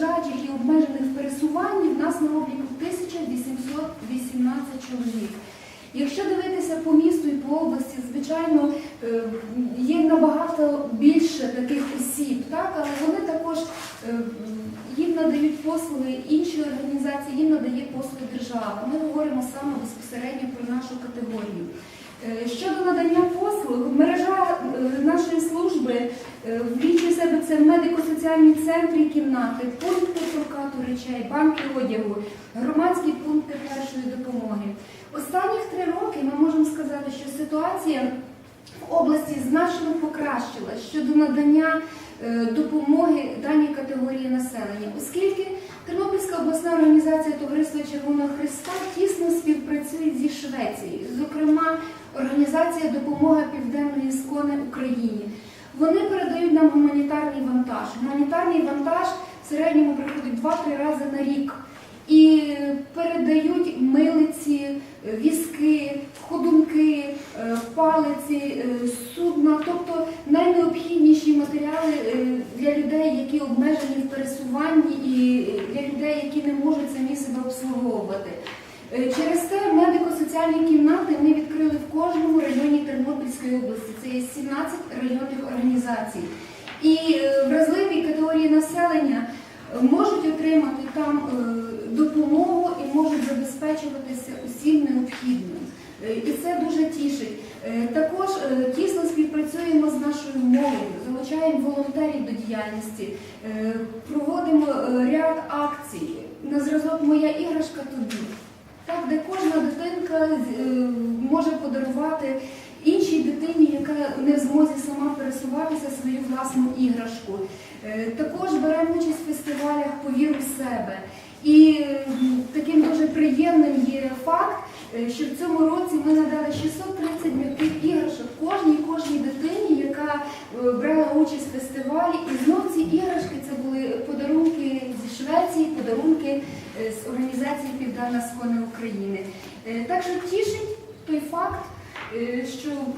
лежачих і обмежених в пересуванні в нас на обліку 1818 чоловік. Якщо дивитися по місту і по області, звичайно, е, є набагато більше таких осіб, так? але вони також е, їм надають послуги інші організації, їм надає послуги держава. Ми говоримо саме безпосередньо про нашу категорію. Е, Щодо надання послуг, мережа нашої служби е, влічує в себе це медико-соціальні центри, кімнати, пункти прокату речей, банки одягу, громадські пункти першої допомоги. Останніх три роки ми можемо сказати, що ситуація в області значно покращилась щодо надання е, допомоги даній категорії населення, оскільки Тернопільська обласна організація Товариства Червоного Христа тісно співпрацює зі Швецією, зокрема, організація Допомога Південної Скони Україні. Вони передають нам гуманітарний вантаж. Гуманітарний вантаж в середньому приходить 2-3 рази на рік. І передають милиці, візки, ходунки, е, палиці, е, судна, тобто найнеобхідніші матеріали е, для людей, які обмежені в пересуванні, і для людей, які не можуть самі себе обслуговувати. Через те медико-соціальні кімнати кожному районі Тернопільської області. Це є 17 районних організацій. І е, вразливі категорії населення е, можуть отримати там е, допомогу і можуть забезпечуватися усім необхідним. І це дуже тішить. Також тісно співпрацюємо з нашою молоддю, залучаємо волонтерів до діяльності, проводимо ряд акцій на зразок Моя іграшка тобі. Так, де кожна дитинка е, може подарувати іншій дитині, яка не в змозі сама пересуватися свою власну іграшку. Е, Також беремо участь в фестивалях Повір у себе. І таким дуже приємним є факт, е, що в цьому році ми надали 630 м'яких іграшок кожній кожній дитині, яка е, брала участь в фестивалі. І знов ці іграшки це були подарунки зі Швеції, подарунки е, з організації Південна Схона України. Також тішить той факт, е, що